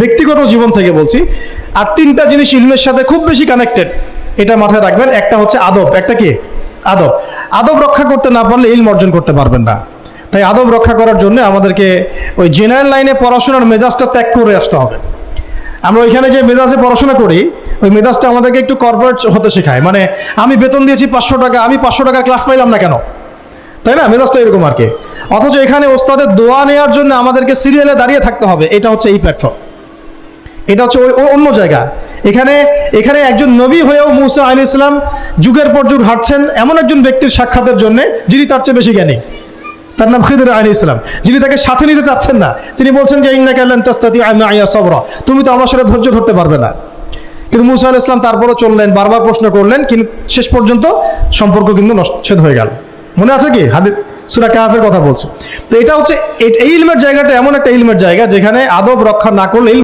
ব্যক্তিগত জীবন থেকে বলছি, আর তিনটা জিনিস ইলমের সাথে খুব বেশি কানেক্টেড এটা মাথায় রাখবেন। একটা হচ্ছে আদব, একটা কি? আদব। আদব রক্ষা করতে না পারলে ইলম অর্জন করতে পারবেন না। তাই আদব রক্ষা করার জন্য আমাদেরকে ওই জেনারেল লাইনে পড়াশোনার মেজাজটা ত্যাগ করে আসতে হবে। আমরা ওইখানে যে মেজাজে পড়াশোনা করি, ওই মেজাজটা আমাদেরকে একটু কর্পোরেট হতে শেখায়। মানে আমি বেতন দিয়েছি পাঁচশো টাকা, আমি পাঁচশো টাকার ক্লাস পাইলাম না কেন? তাই না? মেজাজটা এরকম আর কি। অথচ এখানে ওস্তাদের দোয়া নেওয়ার জন্য আমাদেরকে সিরিয়ালে দাঁড়িয়ে থাকতে হবে। এটা হচ্ছে এই প্ল্যাটফর্ম এটা হচ্ছে ওই অন্য জায়গা। এখানে এখানে একজন নবী হয়েও মুসা আলী ইসলাম যুগের পর যুগ হাঁটছেন এমন একজন ব্যক্তির সাক্ষাতের জন্য যিনি তার চেয়ে বেশি জ্ঞানী। তার নাম খিদর আলী ইসলাম যিনি তাকে সাথে নিতে চাচ্ছেন না, তিনি বলছেন যে ইন্না কাল্লান তাস্তাতি আইনা আইয়া সবরা, তুমি তো আমার সাথে ধৈর্য ধরতে পারবে না। কিন্তু মুসা আল ইসলাম তারপরও চললেন, বারবার প্রশ্ন করলেন, কিন্তু শেষ পর্যন্ত সম্পর্ক কিন্তু নচ্ছেদ হয়ে গেল। মনে আছে কি? হাদিস সুরা কাহাফের কথা বলছে। তো এটা হচ্ছে এই ইলমের জায়গাটা এমন একটা ইলমের জায়গা যেখানে আদব রক্ষা না করলে